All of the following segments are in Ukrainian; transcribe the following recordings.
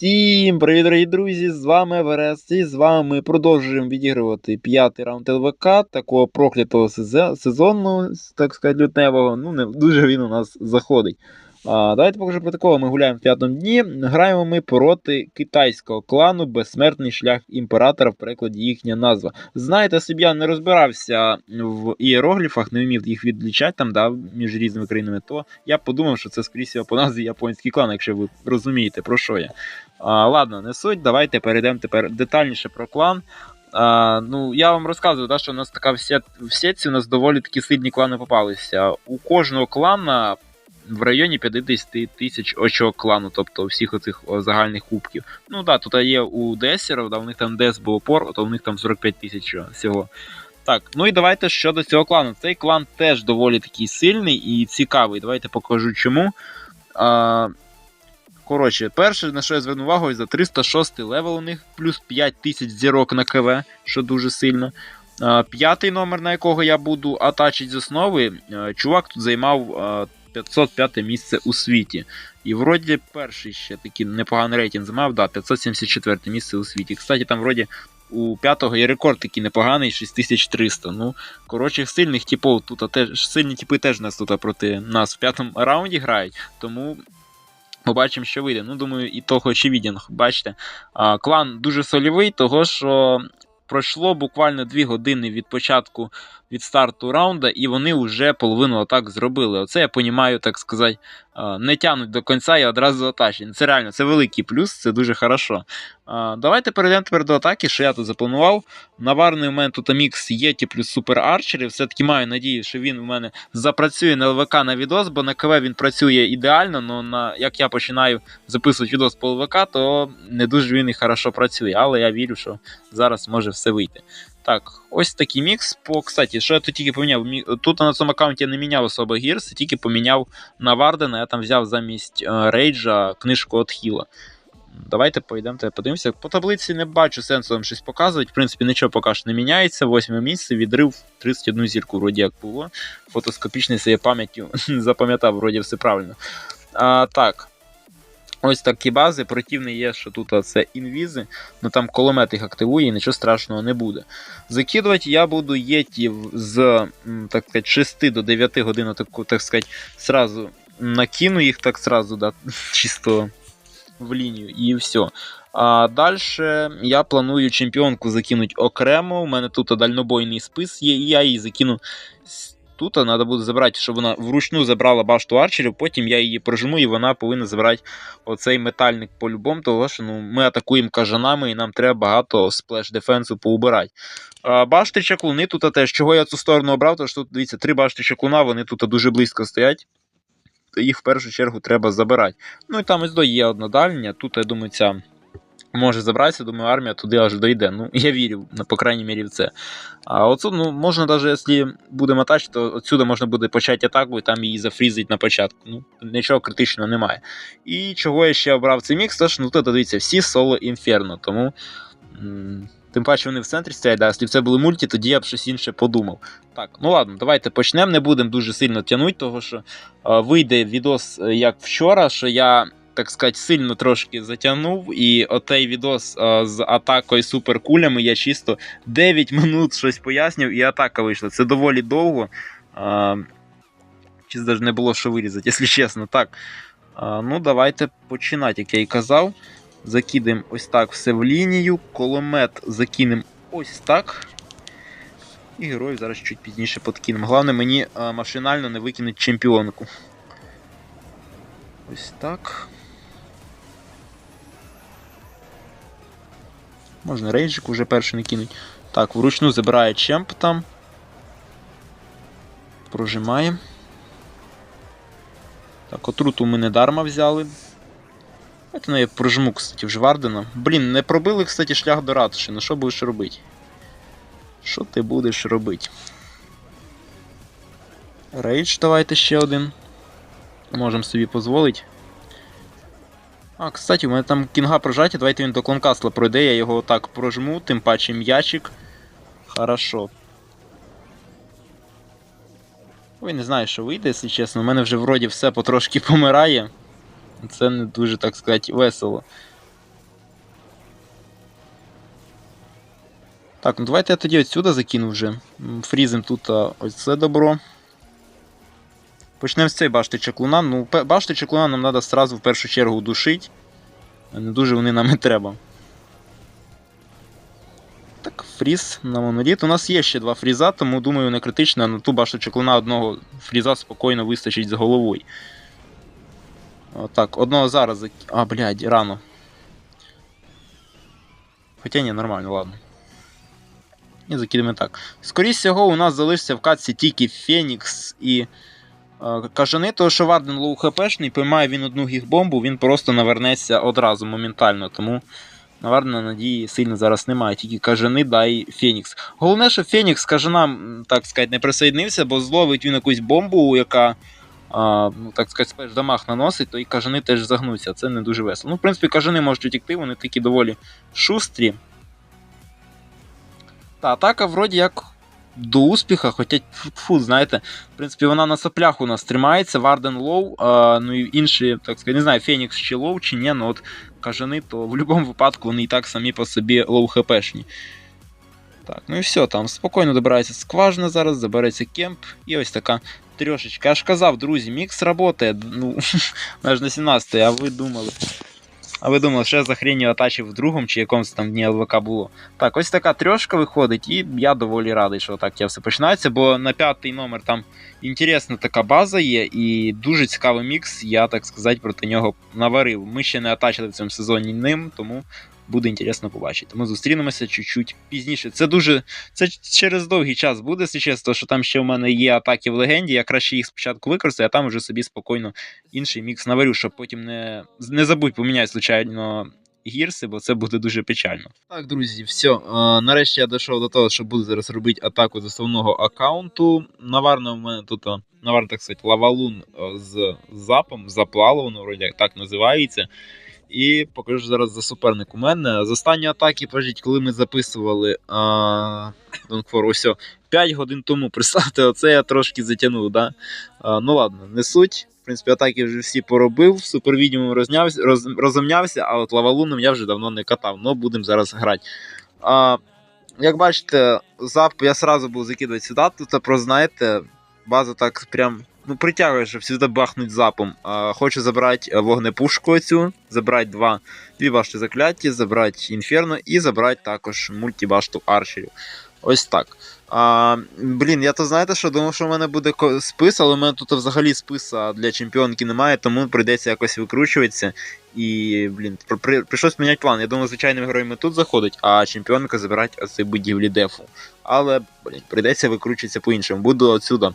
Всім привіт, дорогі друзі! З вами Еверест, і з вами продовжуємо відігрувати п'ятий раунд ЛВК, такого проклятого сезону, так сказати, лютневого. Ну, не дуже він у нас заходить. А, давайте покажу про такого. Ми гуляємо в п'ятому дні. Граємо ми проти китайського клану Безсмертний шлях імператора в перекладі їхня назва. Знаєте, собі я не розбирався в іерогліфах, не вмів їх відлічати там, да, між різними країнами, то я подумав, що це всього, по назві японський клан, якщо ви розумієте, про що я. А, ладно, не суть. Давайте перейдемо тепер детальніше про клан. А, ну, я вам розказую, да, що у нас така в, сет, в сетці у нас доволі такі сильні клани попалися. У кожного клана в районі 50 тисяч очок клану, тобто всіх оцих загальних кубків. Ну так, да, тут є у десерів, да, у них там дес був опор, то у них там 45 тисяч всього. Так, ну і давайте щодо цього клану. Цей клан теж доволі такий сильний і цікавий. Давайте покажу чому. А, Коротше, перше, на що я зверну увагу, за 306 левел у них, плюс 5 тисяч зірок на КВ, що дуже сильно. П'ятий номер, на якого я буду атачити з основи, а, чувак тут займав а, 505 місце у світі. І вроді перший ще такий непоганий рейтинг займав, да, 574 місце у світі. Кстати, там вроді у п'ятого є рекорд такий непоганий, 6300. Ну, коротше, сильних типів тут теж сильні типи теж нас тут проти нас в п'ятому раунді грають, тому. Побачимо, що вийде. Ну, думаю, і того очевиден. Бачите, а, клан дуже сольовий, того що пройшло буквально 2 години від початку від старту раунда, і вони вже половину атак зробили. Оце я понімаю, так сказати, не тянуть до кінця і одразу атачені. Це реально це великий плюс, це дуже хорошо. Давайте перейдемо тепер до атаки, що я тут запланував. Наварний у мене тут мікс Єті плюс Супер Арчери. Все-таки маю надію, що він у мене запрацює на ЛВК на відос, бо на КВ він працює ідеально, але на, як я починаю записувати відос по ЛВК, то не дуже він і хорошо працює. Але я вірю, що зараз може все вийти. Так, ось такий мікс. По, кстати, що я тут тільки поміняв? Тут на цьому аккаунті я не міняв особо гірс, тільки поміняв на Вардена, я там взяв замість е, Рейджа книжку від Хіла. Давайте поїдемо подивимося. По таблиці не бачу сенсу вам щось показувати. В принципі, нічого поки що не міняється. Восьме місце, відрив 31 зірку, вроді як було. Фотоскопічний своєю пам'яттю запам'ятав, вроді все правильно. А, Так. Ось такі бази. Противний є, що тут це інвізи, ну там кулемет їх активує і нічого страшного не буде. Закидувати я буду єтів з так сказати, 6 до 9 годин, так, так сказати, сразу накину їх так сразу, да, чисто в лінію і все. А далі я планую чемпіонку закинути окремо. У мене тут дальнобойний спис є, і я її закину. Тут треба буде забрати, щоб вона вручну забрала башту арчерів, потім я її прожму, і вона повинна забрати оцей метальник по-любому, тому що ну, ми атакуємо кажанами і нам треба багато сплеш дефенсу поубирати. А, башти чаклуни тут теж. Чого я цю сторону обрав, тому що тут дивіться, три башти чаклуна, вони тут дуже близько стоять. То їх в першу чергу треба забирати. Ну і там ось до є одна дальня. Тут, я думаю, ця може забратися, думаю, армія туди аж дойде. Ну, я вірю, на, по крайній мірі, в це. А оцю, ну, можна навіть, якщо будемо атач, то отсюди можна буде почати атаку і там її зафрізить на початку. Ну, нічого критичного немає. І чого я ще обрав цей мікс, то що, ну, тут, дивіться, всі соло інферно, тому. Тим паче вони в центрі стоять, да, якщо б це були мульті, тоді я б щось інше подумав. Так, ну ладно, давайте почнемо. Не будемо дуже сильно тягнути, тому що е, вийде відос е, як вчора, що я, так сказати, сильно трошки затягнув. І отей відос е, з атакою суперкулями я чисто 9 минут щось пояснював, і атака вийшла. Це доволі довго. Е, Чисто навіть не було що вирізати, якщо чесно. Так. Е, ну, давайте починати, як я і казав. Закидаємо ось так все в лінію. Коломет закинемо ось так. І героїв зараз чуть пізніше подкинемо. Головне мені а, машинально не викинути чемпіонку. Ось так. Можна рейджик уже перший не кинуть. Так, вручну забирає чемп там. Прожимаємо. Так, отруту ми не дарма взяли. Давайте ну, прожму, кстати, вже Вардена. Блін, не пробили, кстати, шлях до ратуші. Ну що будеш робити? Що ти будеш робити? Рейдж давайте ще один. Можемо собі дозволити. А, кстати, у мене там кінга прожаті, давайте він до клонкасла пройде, я його так прожму, тим паче м'ячик. Хорошо. Ой, не знаю, що вийде, якщо чесно. У мене вже вроді все потрошки помирає. Це не дуже, так сказати, весело. Так, ну давайте я тоді отсюда закину вже. Фрізим тут а, ось це добро. Почнемо з цієї башти чеклуна. Ну, башти чеклуна нам треба сразу в першу чергу душити. Не дуже вони нам і треба. Так, фріз на моноліт. У нас є ще два фріза, тому думаю, не критично. На ту башту чеклуна одного фріза спокійно вистачить з головою. Так, одного зараз. А, блядь, рано. Хоча ні, нормально, ладно. І закидемо так. Скоріше всього, у нас залишиться в катці тільки Фенікс і кажани, тому що Варден лоу хпшний, поймає він одну гігбомбу, він просто навернеться одразу моментально. Тому, наверно, надії сильно зараз немає. Тільки кажани, да і Фенікс. Головне, що Фенікс кажанам, так сказати, не присоєднився, бо зловить він якусь бомбу, яка. А, ну, так сказати, спеш дамаг наносить, то і кажани теж загнуться. Це не дуже весело. Ну, в принципі, кажани можуть утікти, вони такі доволі шустрі. Та атака вроді як до успіха, хоча фу, знаєте, в принципі, вона на соплях у нас тримається, Варден лоу, а, ну і інші, так сказати, не знаю, Фенікс чи лоу, чи ні, ну от кажани, то в будь-якому випадку вони і так самі по собі лоу хпшні. Так, ну і все, там спокійно добирається скважина зараз, забереться кемп, і ось така трьошечка. Я ж казав, друзі, мікс работає, ну, аж на 17 а ви думали. А ви думали, що за хренью атачі в другому чи якомусь там дні ЛВК було. Так, ось така трьошка виходить, і я доволі радий, що так я все починається, бо на п'ятий номер там інтересна така база є, і дуже цікавий мікс, я так сказати, проти нього наварив. Ми ще не атачили в цьому сезоні ним, тому буде інтересно побачити. Ми зустрінемося чуть-чуть пізніше. Це дуже. Це через довгий час буде, якщо чесно, що там ще в мене є атаки в легенді. Я краще їх спочатку використаю, а там вже собі спокійно інший мікс наварю, щоб потім не, не забудь поміняти, случайно. Гірси, бо це буде дуже печально. Так, друзі, все. Нарешті я дійшов до того, що буду зараз робити атаку з основного аккаунту. Наварно в мене тут, наварно, так сказати, лавалун з запом, заплало, воно вроді так називається. І покажу зараз за суперник у мене. З останньої атаки, пожіть, коли ми записували Донкфор, ось 5 годин тому представте, оце я трошки затягнув. Да? А, ну ладно, не суть. В принципі, атаки вже всі поробив, супервідімом рознявся, роз, розомнявся, а от лавалуном я вже давно не катав, але будемо зараз грати. А, як бачите, зап я сразу був закидувати сюди, тут про знаєте, база так прям ну, притягує, щоб сюди бахнуть запом. А, хочу забрати вогнепушку цю, забрати два, дві башти закляття, забрати інферно і забрати також мультибашту арчерів. Ось так. А, Блін, я то знаєте, що думав, що в мене буде спис, але в мене тут взагалі списа для чемпіонки немає, тому прийдеться якось викручуватися. І, блін, при, при, прийшлось міняти план. Я думав, звичайними героями тут заходить, а чемпіонка забирати оці будівлі дефу. Але, блін, прийдеться викручуватися по-іншому. Буду отсюда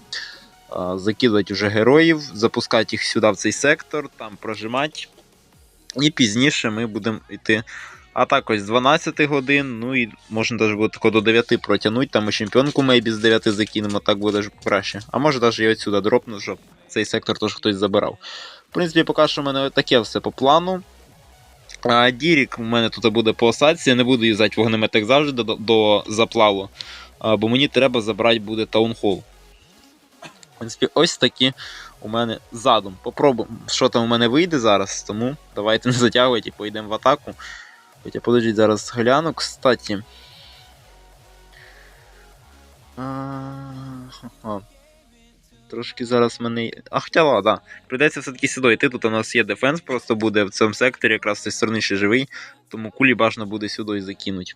закидувати вже героїв, запускати їх сюди в цей сектор, там прожимати. І пізніше ми будемо йти. А так ось з 12 годин, ну і можна навіть буде до 9 протягнути, там і чемпіонку мейбі з 9 закинемо, так буде ж краще. А може навіть і отсюди дропну, щоб цей сектор теж хтось забирав. В принципі, поки що в мене таке все по плану. А, Дірік у мене тут буде по осадці, я не буду юзати вогнемет як завжди до, до заплаву, а, бо мені треба забрати буде таунхол. В принципі, ось такі у мене задум. Попробуємо, що там у мене вийде зараз, тому давайте не затягуйте і поїдемо в атаку. Хоча подождіть, зараз гляну, кстати. А, Трошки зараз мене. А хоча ладно, да. Прийдеться все-таки сюди йти. Тут у нас є дефенс, просто буде в цьому секторі, якраз цієї сторони ще живий, тому кулі бажано буде сюди закинути.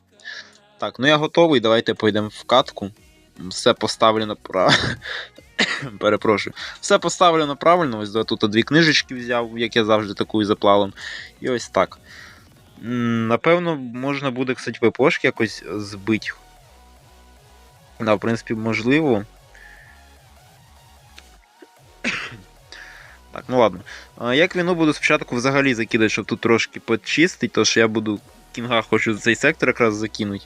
Так, ну я готовий, давайте поїдемо в катку. Все поставлено правильно. Перепрошую. Все поставлено правильно. Ось тут дві книжечки взяв, як я завжди такою заплавом. І ось так. Напевно, можна буде, кстати, ВПшки якось збити. Да, в принципі, можливо. Так, ну ладно. Як війну буду спочатку взагалі закидати, щоб тут трошки почистити, то що я буду кінга хочу цей сектор якраз закинути.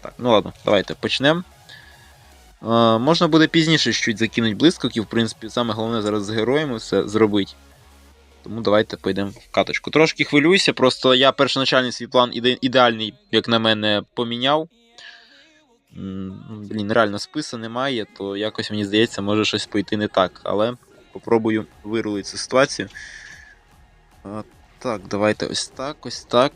Так, ну ладно, давайте почнемо. Можна буде пізніше чуть закинути блискавки, в принципі, саме головне зараз з героями все зробити. Тому давайте поїдемо в каточку. Трошки хвилююся, просто я першоначальний свій план іде- ідеальний, як на мене, поміняв. Блін, реально списа немає, то якось мені здається, може щось пойти не так. Але попробую вирулити цю ситуацію. А, так, давайте ось так, ось так.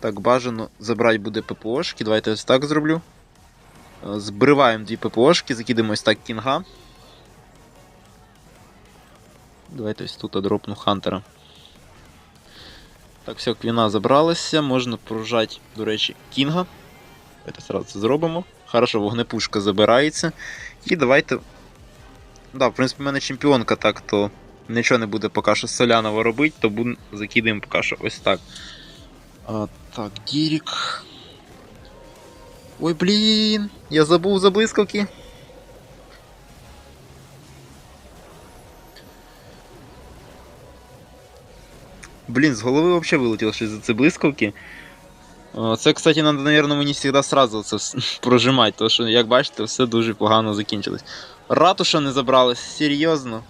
Так, бажано забрати буде ППОшки. Давайте ось так зроблю. Е, Збриваємо дві ППОшки, закидаємо ось так кінга. Давайте ось тут дропну Хантера. Так, все, квіна забралася, можна прожати, до речі, кінга. Давайте зразу це зробимо. Хорошо, вогнепушка забирається. І давайте. Да, в принципі, в мене чемпіонка так, то нічого не буде поки що солянова робити, то закидаємо поки що ось так. А, так, Дірік. Ой, блін! Я забув за блискавки. Блін, з голови взагалі вилетіло щось за ці блискавки. Це, кстати, надо, наверное, мені завжди сразу це прожимати, тому що, як бачите, все дуже погано закінчилось. Ратуша не забралась, серйозно.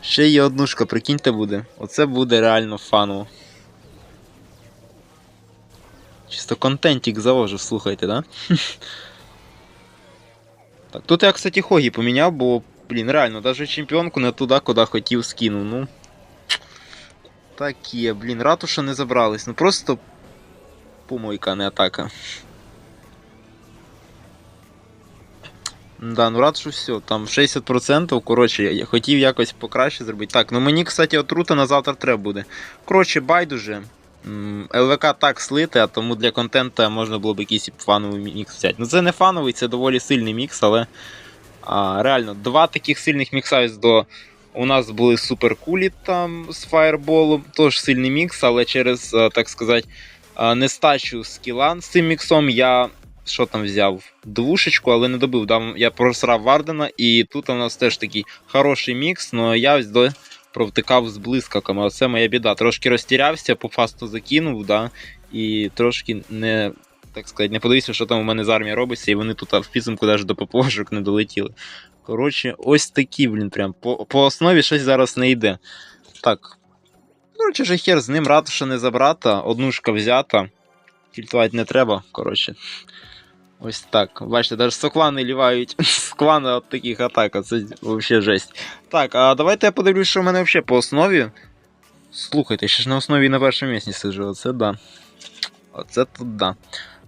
Ще є однушка, прикиньте буде. Оце буде реально фаново. Чисто контентик завожу, слухайте, да? Так, тут я, кстати, Хогі поміняв, бо, блін, реально, даже чемпіонку не туди, куди хотів скинув, ну. Таке, блін, ратуша не забрались. Ну просто помойка, не атака. Да, ну ратушу все, там 60%, коротше, я хотів якось покраще зробити. Так, ну мені, кстати, отрута на завтра треба буде. Коротше, байдуже. ЛВК так слити, а тому для контенту можна було б якийсь фановий мікс взяти. Ну це не фановий, це доволі сильний мікс, але а, реально, два таких сильних мікса до у нас були суперкулі там з фаєрболом, теж сильний мікс, але через, е, так сказати, е, нестачу скіла з цим міксом я що там взяв? Двушечку, але не добив. Дам, я просрав Вардена, і тут у нас теж такий хороший мікс, але я до провтикав з блискавками. Оце моя біда. Трошки розтірявся, по фасту закинув, да, і трошки не. Так сказати, не подивився, що там у мене з армії робиться, і вони тут в підсумку навіть до ППОшок не долетіли. Коротше, ось такі, блін, прям. По, по основі щось зараз не йде. Так. Коротше, же хер з ним ратуша не забрата, однушка взята. Тільтувати не треба, коротше. Ось так. Бачите, навіть соклани лівають з клана от таких атак, це взагалі жесть. Так, а давайте я подивлюсь, що в мене взагалі по основі. Слухайте, ще ж на основі на першому місці сиджу, оце да. Оце тут да.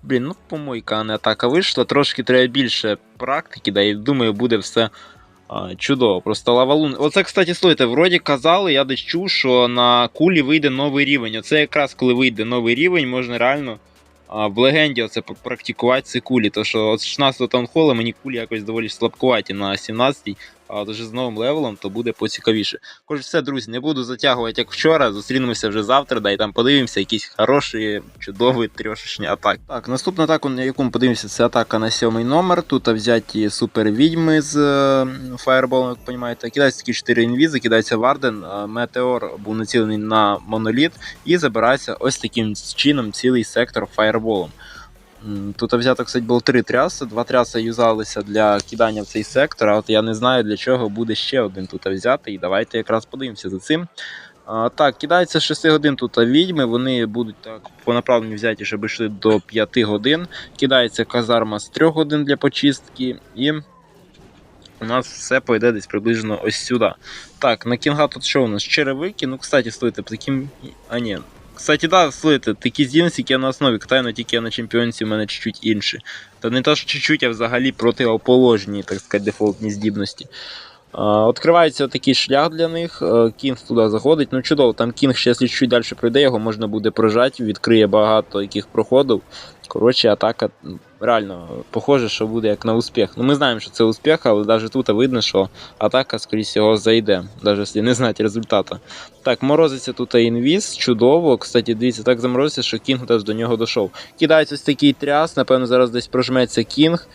Блін, ну помойка, а не атака вийшла. Трошки треба більше практики, да, і думаю, буде все а, чудово. Просто лавалун. Оце, кстати, слухайте, вроді казали, я десь чув, що на кулі вийде новий рівень. Оце якраз коли вийде новий рівень, можна реально в легенді оце практикувати ці кулі. То що от 16-го таунхола мені кулі якось доволі слабкуваті на 17-й, а вже з новим левелом то буде поцікавіше. Кож все, друзі, не буду затягувати як вчора. Зустрінемося вже завтра, да і там подивимося якісь хороші, чудові трьошечні атаки. Так, наступна атака, на яку ми подивимося, це атака на сьомий номер. Тут взяті супер відьми з фаєрболом, як розумієте. Кидаються такі 4 інвізи, кидається Варден, Метеор був націлений на моноліт і забирається ось таким чином цілий сектор фаєрболом. Тут взято, кстати, було три тряси. Два тряси юзалися для кидання в цей сектор, а от я не знаю для чого буде ще один тут взятий. Давайте якраз подивимося за цим. А, так, кидається з 6 годин тут відьми, вони будуть так по направленню взяті, щоб йшли до 5 годин. Кидається казарма з 3 годин для почистки, і у нас все пойде десь приблизно ось сюди. Так, на кінга тут що у нас? Черевики. Ну, кстати, слухайте, таким. А ні. Кстати, да, слухайте, такі здібності, які на основі катаю, але тільки я на чемпіонці у мене чуть-чуть інші. Та не те, що чуть-чуть, а взагалі противоположні, так сказати, дефолтні здібності. А, Відкривається такий шлях для них. е, Кінг туди заходить. Ну чудово, там кінг ще чуть далі пройде, його можна буде прожати, відкриє багато яких проходів. Коротше, атака реально похоже, що буде як на успіх. Ну ми знаємо, що це успіх, але навіть тут видно, що атака, скоріше всього, зайде, навіть якщо не знати результату. Так, морозиться тут інвіз, чудово. Кстати, дивіться, так заморозиться, що кінг теж до нього дійшов. Кидається ось такий тряс, напевно, зараз десь прожметься кінг.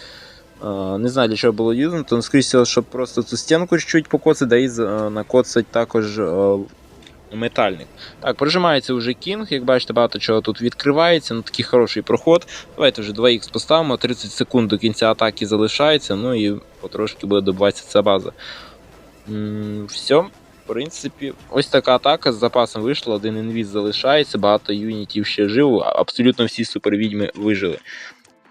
Не знаю, для чого було юзано, то скоріше, всього, щоб просто цю стінку чуть-чуть покоцати, да і е, накоцать також е, метальник. Так, прожимається вже кінг, як бачите, багато чого тут відкривається, ну такий хороший проход. Давайте вже 2х поставимо, 30 секунд до кінця атаки залишається, ну і потрошки буде добуватися ця база. Все. В принципі, ось така атака з запасом вийшла, один інвіз залишається, багато юнітів ще живо, абсолютно всі супервідьми вижили.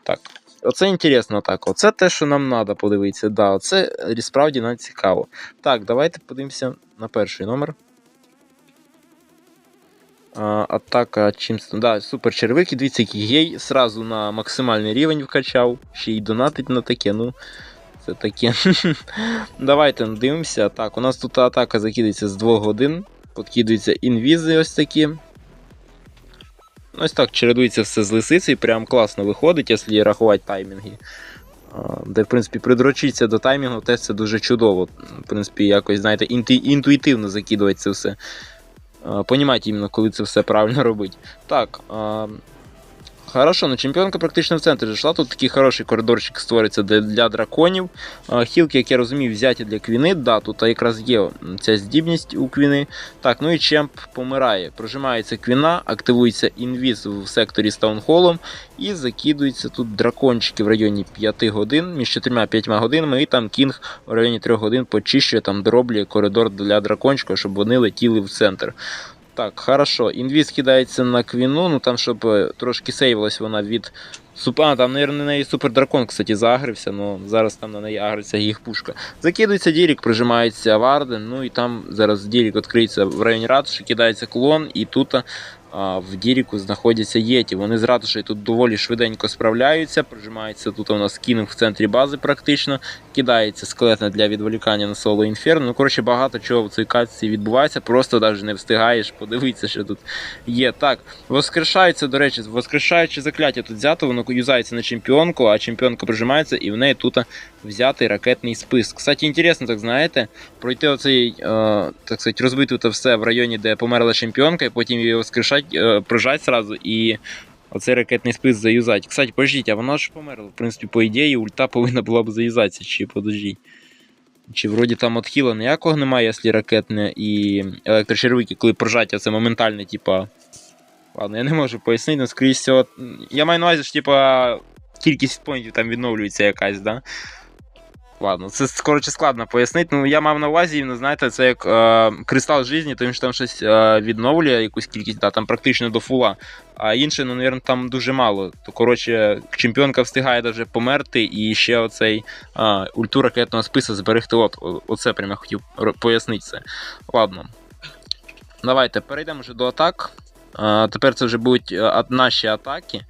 Так, оце інтересна атака. Оце те, що нам треба подивитися. Да, оце е, справді нам цікаво. Так, давайте подивимося на перший номер. А, атака чим Да, супер червики, дивіться, який гей. Сразу на максимальний рівень вкачав. Ще й донатить на таке, ну. Це таке. Давайте дивимося. Так, у нас тут атака закидається з 2 годин. Подкидуються інвізи ось такі. Ось так чередується все з лисицею, прям класно виходить, якщо рахувати таймінги. Де, в принципі, придрочиться до таймінгу, теж це дуже чудово. В принципі, якось, знаєте, інту- інтуїтивно закидувати це все. Понімати іменно, коли це все правильно робить. Так. Хорошо, ну чемпіонка практично в центрі зайшла. Тут такий хороший коридорчик створиться для, для драконів. Хілки, як я розумію, взяті для квіни. Да, тут якраз є ця здібність у квіни. Так, ну і чемп помирає. Прожимається квіна, активується інвіз в секторі з таунхолом і закидуються тут дракончики в районі 5 годин, між 4-5 годинами, і там кінг в районі 3 годин почищує, там дроблює коридор для дракончика, щоб вони летіли в центр. Так, хорошо. Інвіз кидається на квіну, ну там, щоб е, трошки сейвилась вона від а, там, мабуть, на неї супер дракон, кстати, загрився, але зараз там на неї агриться їх пушка. Закидується Дірік, прижимається Варден, ну і там зараз Дірік відкриється в районі ратуші, кидається клон, і тут а, в Діріку знаходяться Єті. Вони з ратушею тут доволі швиденько справляються. Прижимається тут у нас кінг в центрі бази практично. Кидається скелетна для відволікання на соло інферно. Ну, коротше, багато чого в цій катці відбувається, просто навіть не встигаєш подивитися, що тут є. Так, воскрешається, до речі, воскрешаюче закляття тут взято, воно юзається на чемпіонку, а чемпіонка прижимається, і в неї тут взятий ракетний спис. Кстати, інтересно, так знаєте, пройти оцей, е, так сказати, розбити все в районі, де померла чемпіонка, і потім її воскрешати, е, прижати сразу і. Оцей ракетний спис заюзати. Кстати, подождіть, а вона ж померла. В принципі, по ідеї, ульта повинна була б заюзатися, чи подождіть. Чи вроді там отхіла ніякого немає, якщо ракетне і електрочервики, коли прожаття це моментальне, типа. Ладно, я не можу пояснити, але скоріше всього. Я маю на увазі, що типа кількість поінтів там відновлюється якась, да? Ладно, це коротше складно пояснити. Ну, я мав на увазі, ну, знаєте, це як е, кристал житті, тому що там щось е, відновлює якусь кількість, да, там практично до фула. А інше, ну, мабуть, там дуже мало. То, коротше, чемпіонка встигає навіть померти, і ще оцей е, ульту ракетного спису зберегти. От, оце прямо хотів пояснити це. Ладно. Давайте перейдемо вже до атак. А, Тепер це вже будуть наші атаки.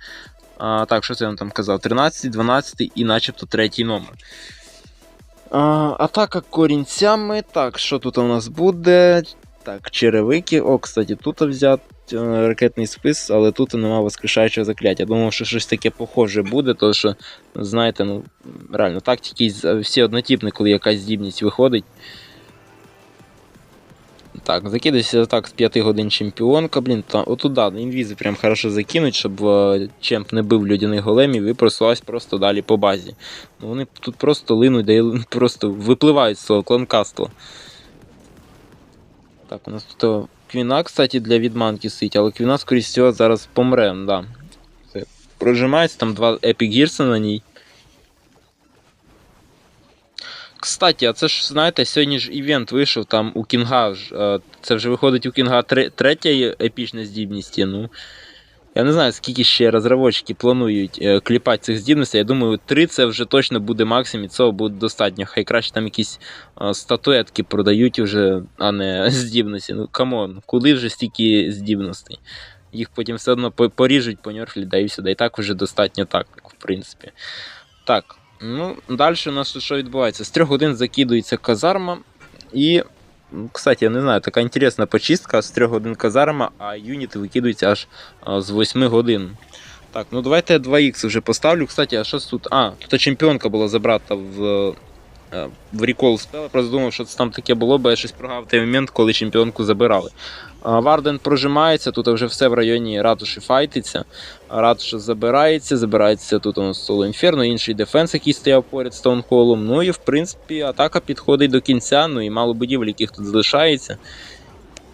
А, Так, що це я вам там казав? 13, 12 і начебто третій номер. А, Атака корінцями. Так, що тут у нас буде? Так, черевики. О, кстати, тут взят е, ракетний спис, але тут нема воскрешаючого закляття. Думав, що щось таке похоже буде, тому що, знаєте, ну, реально, тактики всі однотіпні, коли якась здібність виходить. Так, закидайся так з 5 годин чемпіонка, блін, там, отут да, інвізи прям хорошо закинуть, щоб е, чемп не бив людяних големів і просувався просто далі по базі. Ну Вони тут просто линуть, де просто випливають з цього кланкаства. Так, у нас тут е, квіна, кстати, для відманки сить, але квіна, скоріше всього, зараз помре, да. Прожимається, там два епік на ній. Кстати, а це ж, знаєте, сьогодні ж івент вийшов там у Кінга. Це вже виходить у Кінга третя епічна здібність. Ну, Я не знаю, скільки ще розробники планують е, кліпати цих здібностей. Я думаю, три це вже точно буде максимум, і цього буде достатньо. Хай краще там якісь статуетки продають вже, а не здібності. Ну, камон, куди вже стільки здібностей? Їх потім все одно поріжуть, понерфлять, да і. Да і так вже достатньо так, в принципі. Так. Ну, Далі у нас що відбувається? З 3 годин закидується казарма. І, кстати, я не знаю, така інтересна почистка з 3 годин казарма, а юніти викидуються аж з 8 годин. Так, ну давайте я 2х вже поставлю. Кстати, а що тут? А, тут чемпіонка була забрата в в рекол спел. Я просто думав, що це там таке було, бо я щось прогав той момент, коли чемпіонку забирали. Варден прожимається, тут вже все в районі ратуші файтиться. Ратуша забирається, забирається тут у соло інферно, інший дефенс, який стояв поряд з таунхолом. Ну і в принципі атака підходить до кінця, ну і мало будівель, яких тут залишається.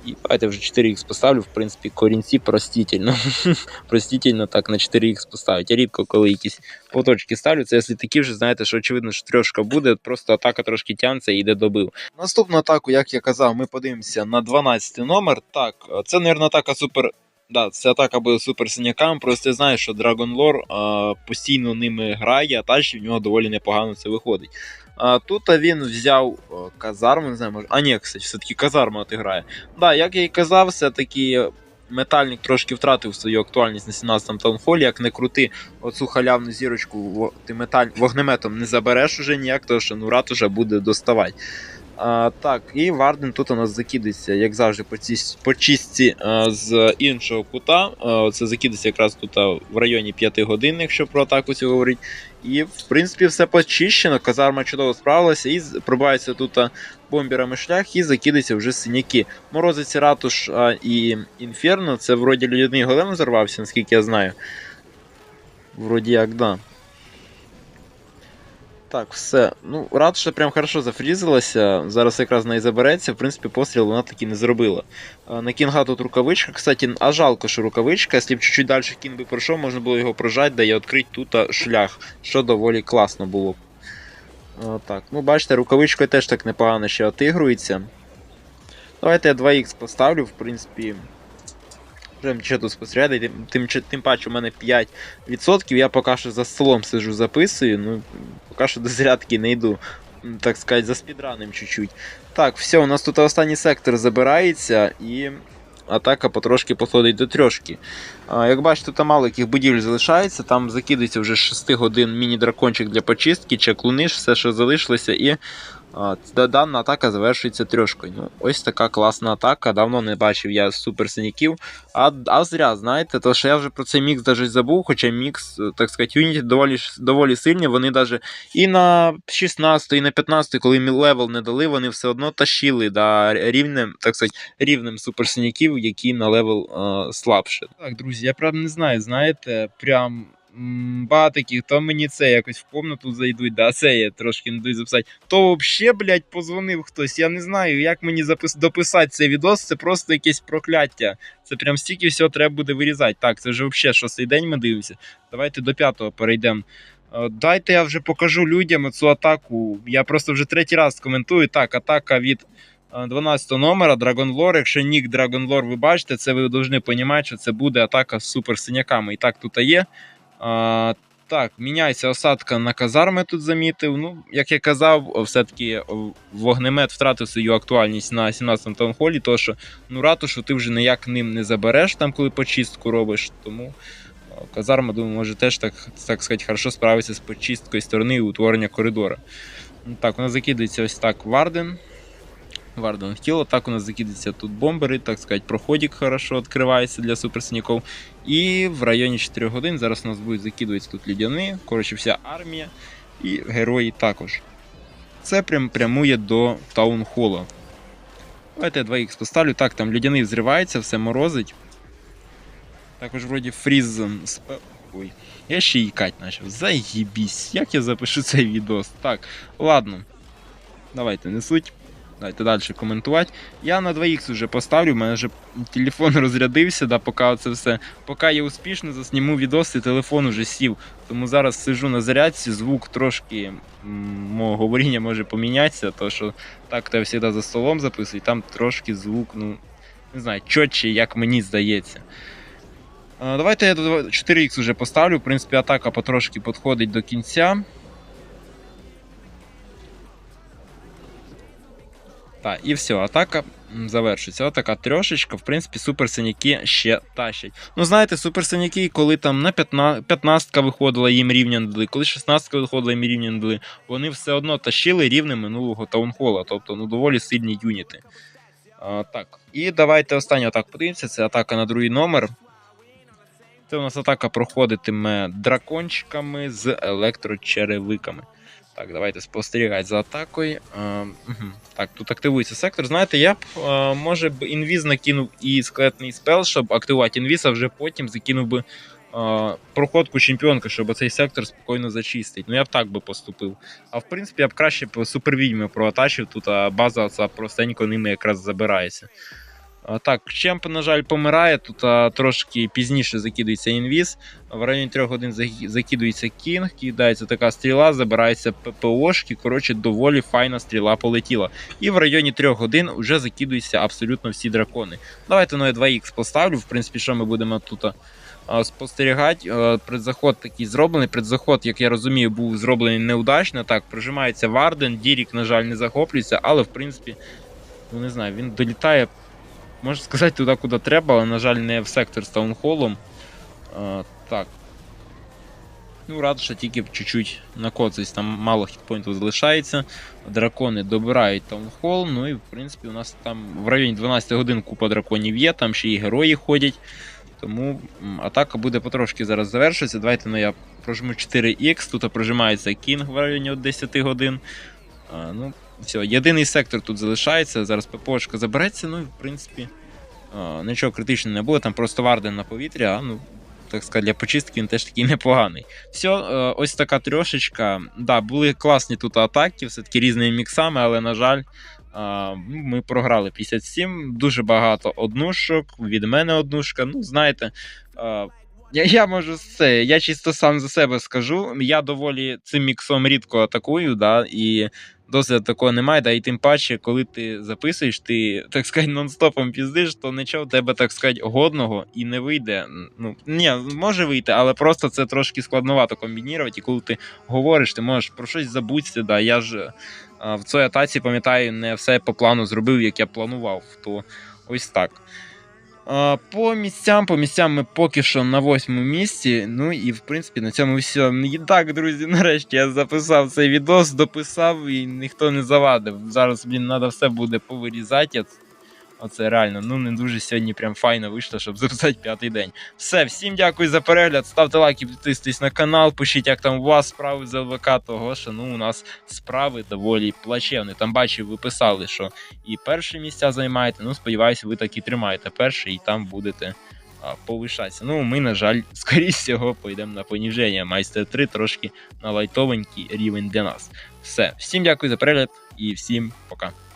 І давайте вже 4х поставлю, в принципі, корінці простительно. простительно так на 4х поставить. Я рідко, коли якісь поточки ставлю, це якщо такі вже, знаєте, що очевидно, що трьошка буде, просто атака трошки тянеться і йде добив. Наступну атаку, як я казав, ми подивимося на 12 номер. Так, це, мабуть, атака супер. Да, ця атака буде супер синякам. Просто я знаю, що Dragon Lore постійно ними грає, а тачі в нього доволі непогано це виходить. А, Тут він взяв казарму, не знаю, може. А ні, кстати, все-таки казарма от грає. Да, як я і казав, все-таки метальник трошки втратив свою актуальність на 17-му таунхолі, як не крути оцю халявну зірочку, ти металь вогнеметом не забереш уже ніяк, тому що ну ратуша буде доставати. А, так, і Варден тут у нас закидується, як завжди, по, цій, по чистці а, з іншого кута. А, це закидується якраз тут а, в районі 5 годин, якщо про атаку цю говорить. І, в принципі, все почищено. Казарма чудово справилася і пробивається тут а, бомберами шлях і закидується вже синяки. Морозиться ратуш а, і інферно. Це вроді людяний голем зарвався, наскільки я знаю. Вроді як, да. Так, все. Ну, ратуша прям хорошо зафрізилася. Зараз якраз і забереться. В принципі, постріл вона таки не зробила. На кінга тут рукавичка. Кстати, а жалко, що рукавичка. Якщо б чуть-чуть далі кінг би пройшов, можна було його прожати, да і відкрити тут шлях, що доволі класно було. б. Так, ну бачите, рукавичкою теж так непогано ще отигрується. Давайте я 2х поставлю, в принципі. Нічого тут спостерігати, тим, тим, паче у мене 5%, я поки що за столом сижу, записую, ну, поки що до зарядки не йду, так сказати, за спідраним чуть-чуть. Так, все, у нас тут останній сектор забирається і атака потрошки походить до трьошки. А, як бачите, тут мало яких будівель залишається, там закидується вже 6 годин міні-дракончик для почистки, чеклуниш, все, що залишилося, і дана атака завершується трьошкою. Ну, ось така класна атака. Давно не бачив я суперсиняків. А, а зря, знаєте, то що я вже про цей мікс навіть забув, хоча мікс, е, так сказати, Unity доволі, доволі сильні. Вони навіть і на 16, і на 15, коли левел не дали, вони все одно тащили да, рівнем, так сказати, рівнем суперсиняків, які на левел е, слабше. Так, друзі, я правда не знаю, знаєте, прям. М, Батики, то мені це якось в комнату зайдуть, да, це я трошки не даю записати. То взагалі, блядь, позвонив хтось. Я не знаю, як мені запис... дописати цей відос, це просто якесь прокляття. Це прям стільки всього треба буде вирізати. Так, це вже взагалі шостий день ми дивимося. Давайте до п'ятого перейдемо. Е, Дайте я вже покажу людям цю атаку. Я просто вже третій раз коментую. Так, атака від е, 12 номера Dragon Lore. Якщо нік Dragon Lore ви бачите, це ви повинні розуміти, що це буде атака з суперсиняками. І так тут є. Так, міняється осадка на казарми тут замітив. Ну, як я казав, все-таки вогнемет втратив свою актуальність на 17-му таунхолі, тому що ну, ратушу ти вже ніяк ним не забереш, там, коли почистку робиш. Тому казарма, думаю, може теж так, так сказати, хорошо справитися з почисткою сторони і утворення коридора. Ну, так, у нас закидається ось так Варден. Варден в тіло. Так у нас закидаються тут бомбери, так сказати, проходик хорошо відкривається для суперсиняків. І в районі 4 годин зараз у нас будуть закидуватися тут лідяни, коротше, вся армія і герої також. Це прям прямує до таунхола. Давайте я 2х поставлю. Так, там лідяний взривається, все морозить. Також вроді фріз. Ой, я ще їкать почав. Заєбісь, як я запишу цей відос. Так, ладно. Давайте не суть. Давайте далі коментувати. Я на 2х вже поставлю, у мене вже телефон розрядився, да, поки це все. Поки я успішно засніму відос, і телефон вже сів. Тому зараз сижу на зарядці, звук трошки мого говоріння може помінятися, то що так то я завжди за столом записую, і там трошки звук, ну, не знаю, чотче, як мені здається. А, Давайте я до 4х вже поставлю. В принципі, атака потрошки підходить до кінця. Так, і все, атака завершується. Отака трьошечка, в принципі, суперсиняки ще тащать. Ну, знаєте, суперсиняки, коли там на 15, 15 виходила, їм рівня не дали, коли 16 виходила, їм рівня не дали, вони все одно тащили рівне минулого таунхола, тобто ну, доволі сильні юніти. А, так, і давайте останню атаку подивимося. Це атака на другий номер. Це у нас атака проходитиме дракончиками з електрочеревиками. Так, давайте спостерігати за атакою. Угу. Так, тут активується сектор. Знаєте, я б а, може б інвіз накинув і скелетний спел, щоб активувати інвіз, а вже потім закинув би а, проходку чемпіонка, щоб цей сектор спокійно зачистить. Ну я б так би поступив. А в принципі, я б краще б супервідьми проатачив, тут а база ця простенько ними якраз забирається. Так, Чемп, на жаль, помирає. Тут а, трошки пізніше закидується інвіз. В районі 3 годин закидується кінг, кидається така стріла, забирається ППОшки. Коротше, доволі файна стріла полетіла. І в районі 3 годин вже закидуються абсолютно всі дракони. Давайте ну, я 2х поставлю. В принципі, що ми будемо тут а, спостерігати. А, Предзаход такий зроблений. Предзаход, як я розумію, був зроблений неудачно. Так, прожимається Варден, Дірік, на жаль, не захоплюється, але в принципі, ну не знаю, він долітає можна сказати, туди, куди треба, але, на жаль, не в сектор з таунхолом. А, так. Ну, рад, що тільки чуть-чуть накоцаюсь, там мало хітпоінтів залишається. Дракони добирають таунхол. Ну і в принципі у нас там в районі 12 годин купа драконів є, там ще і герої ходять. Тому атака буде потрошки зараз завершитися. Давайте ну, я прожму 4х, тут прожимається кінг в районі от 10 годин. А, ну, все, єдиний сектор тут залишається. Зараз ППОшка забереться, ну і в принципі а, нічого критичного не буде, там просто варден на повітря, а ну. Так сказати, для почистки він теж такий непоганий. Все, ось така трьошечка. Да, були класні тут атаки, все-таки різними міксами, але, на жаль, ми програли 57, дуже багато однушок, від мене однушка. Ну, знаєте, я, я можу це, я чисто сам за себе скажу. Я доволі цим міксом рідко атакую, да, і досвіду такого немає. Да, і тим паче, коли ти записуєш, ти, так сказати, нон-стопом піздиш, то нічого в тебе, так сказати, годного і не вийде. Ну, ні, може вийти, але просто це трошки складновато комбінувати. І коли ти говориш, ти можеш про щось забутися. Да, я ж а, в цій атаці, пам'ятаю, не все по плану зробив, як я планував. То ось так. По місцям, по місцям ми поки що на восьмому місці. Ну і в принципі на цьому все. І так, друзі, нарешті я записав цей відос, дописав і ніхто не завадив. Зараз, блін, треба все буде повирізати. Оце реально, ну не дуже сьогодні прям файно вийшло, щоб записати п'ятий день. Все, всім дякую за перегляд. Ставте лайки, підписуйтесь на канал, пишіть, як там у вас справи з ЛВК, того що ну у нас справи доволі плачевні. Там бачив, ви писали, що і перші місця займаєте. Ну, сподіваюся, ви так і тримаєте перше, і там будете а, повишатися. Ну, ми, на жаль, скоріше всього, пойдемо на поніження. Майстер 3 трошки на лайтовенький рівень для нас. Все, всім дякую за перегляд і всім пока.